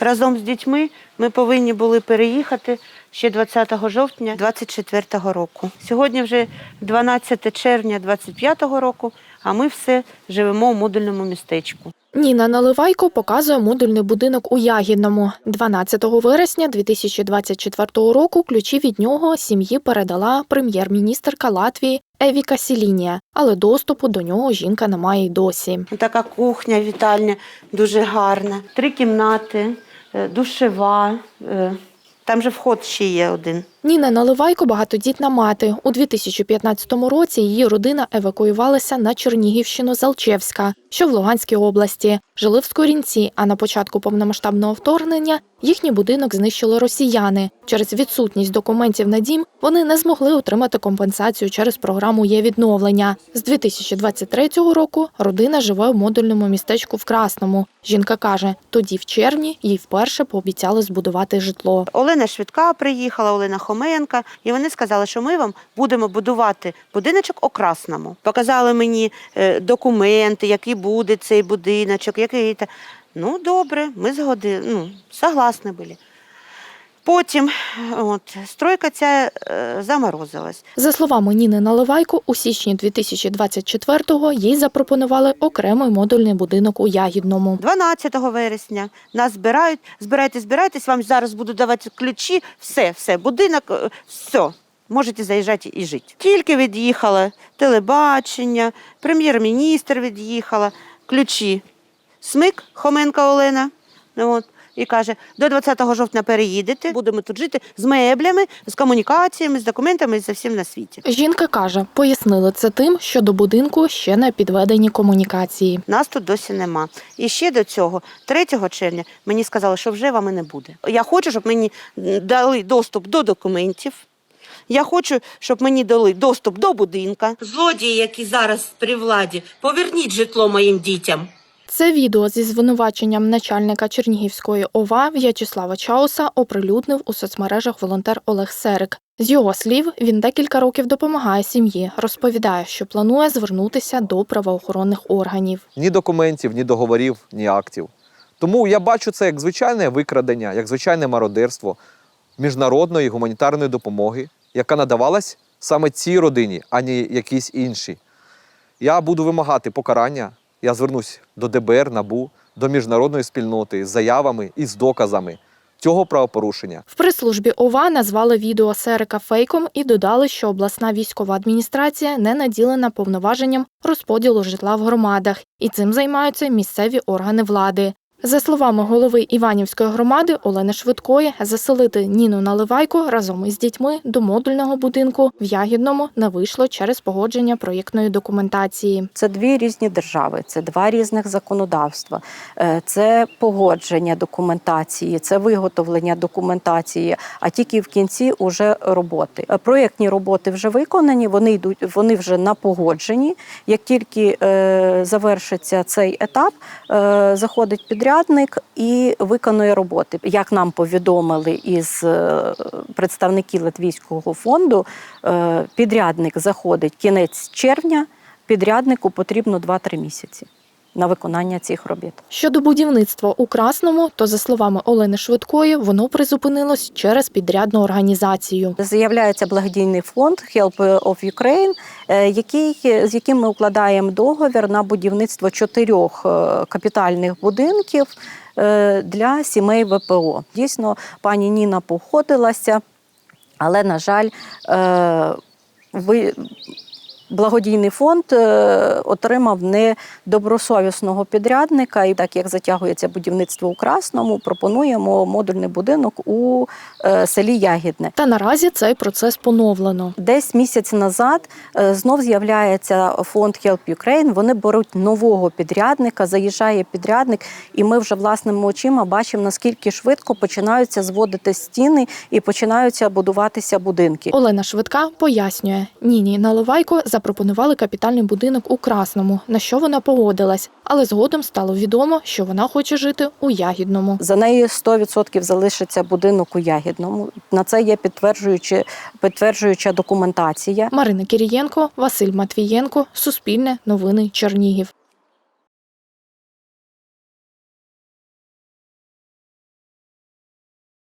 Разом з дітьми ми повинні були переїхати ще 20 жовтня 24 року. Сьогодні вже 12 червня 25 року, а ми все живемо в модульному містечку. Ніна Наливайко показує модульний будинок у Ягідному. 12 вересня 2024 року ключі від нього сім'ї передала прем'єр-міністерка Латвії Евіка Сілінія, але доступу до нього жінка не має й досі. Така кухня, вітальня дуже гарна. Три кімнати, душева. е, Там же вход ще є один. Ніна Наливайко багатодітна мати. У 2015 році її родина евакуювалася на Чернігівщину з Алчевська, що в Луганській області. Жили в Скорінці, а на початку повномасштабного вторгнення їхній будинок знищили росіяни. Через відсутність документів на дім вони не змогли отримати компенсацію через програму є відновлення. З 2023 року родина живе в модульному містечку в Красному. Жінка каже, тоді в червні їй вперше пообіцяли збудувати житло. Олена Швидка приїхала, Олена Хоменка, і вони сказали, що ми вам будемо будувати будиночок у Красному. Показали мені е, документи, який буде цей будиночок, який. Ну, добре, ми згоди, ну, согласні були. Потім от, стройка ця е, заморозилась. За словами Ніни Наливайко, у січні 2024-го їй запропонували окремий модульний будинок у Ягідному. 12 вересня нас збирають, збирайте, збирайтесь, вам зараз буду давати ключі, все, все, будинок, е, все. Можете заїжджати і жити. Тільки від'їхала телебачення, прем'єр-міністр від'їхала, ключі. Смик Хоменка Олена. От, і каже, до 20 жовтня переїдете, будемо тут жити з меблями, з комунікаціями, з документами за всім на світі. Жінка каже, пояснили це тим, що до будинку ще не підведені комунікації. Нас тут досі нема. І ще до цього, 3 червня, мені сказали, що вже вами не буде. Я хочу, щоб мені дали доступ до документів. Я хочу, щоб мені дали доступ до будинка. Злодії, які зараз при владі, поверніть житло моїм дітям. Це відео зі звинуваченням начальника Чернігівської ОВА В'ячеслава Чауса оприлюднив у соцмережах волонтер Олег Серик. З його слів, він декілька років допомагає сім'ї, розповідає, що планує звернутися до правоохоронних органів. ні документів, ні договорів, ні актів. Тому я бачу це як звичайне викрадення, як звичайне мародерство міжнародної гуманітарної допомоги, яка надавалась саме цій родині, а не якійсь іншій. Я буду вимагати покарання. Я звернусь до ДБР, НАБУ, до міжнародної спільноти з заявами і з доказами цього правопорушення. В прес-службі ОВА назвали відео Серика фейком і додали, що обласна військова адміністрація не наділена повноваженням розподілу житла в громадах, і цим займаються місцеві органи влади. За словами голови Іванівської громади Олени Швидкої, заселити Ніну Наливайку разом із дітьми до модульного будинку в Ягідному не вийшло через погодження проєктної документації. Це дві різні держави, це два різних законодавства, е, це погодження документації, це виготовлення документації, а тільки в кінці уже роботи. Е, Проєктні роботи вже виконані, вони йдуть, вони вже на погодженні. Як тільки е, завершиться цей етап, заходить підрядник і виконує роботи. Як нам повідомили із е, представників Латвійського фонду, е, підрядник заходить кінець червня підряднику потрібно 2-3 місяці на виконання цих робіт. Щодо будівництва у Красному, то за словами Олени Швидкої, воно призупинилось через підрядну організацію. З'являється благодійний фонд Help of Ukraine, е, який, з яким ми укладаємо договір на будівництво чотирьох е, капітальних будинків е, для сімей ВПО. Дійсно, пані Ніна погодилася, але, на жаль, ви. Благодійний фонд е, отримав недобросовісного підрядника, і так як затягується будівництво у Красному, пропонуємо модульний будинок у е, селі Ягідне. Та наразі цей процес поновлено. Десь місяць назад е, знов з'являється фонд Help Ukraine. Вони беруть нового підрядника, заїжджає підрядник, і ми вже власними очима бачимо, наскільки швидко починаються зводити стіни і починаються будуватися будинки. Олена Швидка пояснює, Ніні Наливайко запропонували капітальний будинок у Красному, на що вона погодилась, але згодом стало відомо, що вона хоче жити у Ягідному. За нею 100% залишиться будинок у Ягідному. На це є підтверджуючи, підтверджуюча документація. Марина Кірієнко, Василь Матвієнко, Суспільне, Новини Чернігів.